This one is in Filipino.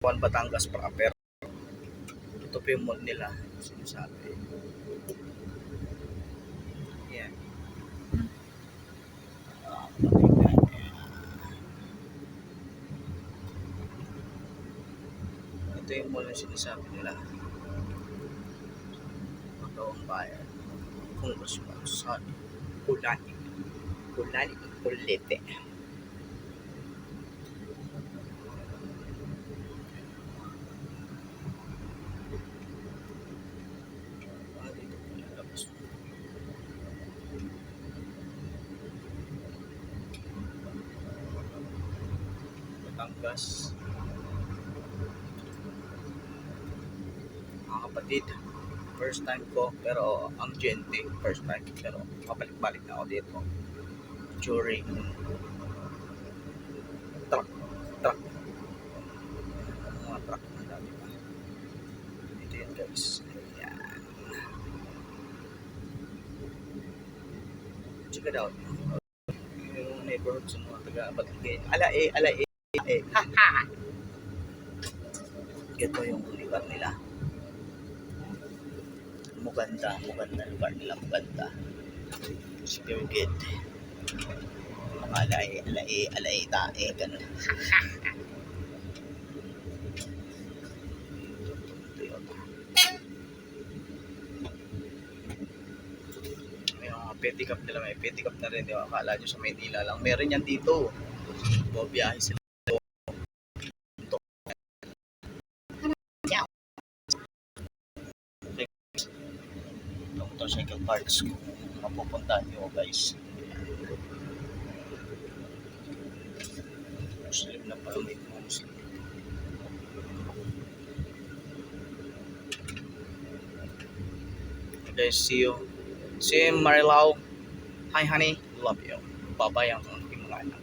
Juan Batangas proper. Ito po yung mall nila. Sinasabi. Yan. Ito yung mall na sinasabi nila. Magawang bayan. Congressman Son Kulani. Kulani Kulete. Ah, Batangas. Mga kapatid, first time ko pero ang gente first time. Pero kapalik-balik na ako dito. During truck truck. Mga truck na dati pa. Dito yan guys. Yan check it out. Yung neighborhood sa mga taga Batigay ala eh ala eh eh ha ha ito yung lugar nila Muganda, Muganda lugar nila, Muganda. Gate. Mga alay, alay, alay, tae, ganun. Ito yun. Pedicab nila, may pedicab na rin. Di ba? Akala nyo sa Maynila lang. Meron yan dito. Bubiyahe sila. Motorcycle parts kung mapupuntahan nyo guys. Muslim na pala may Muslim. Guys see you. See you Marilao. Hi honey. Love you. Bye bye ang mga anak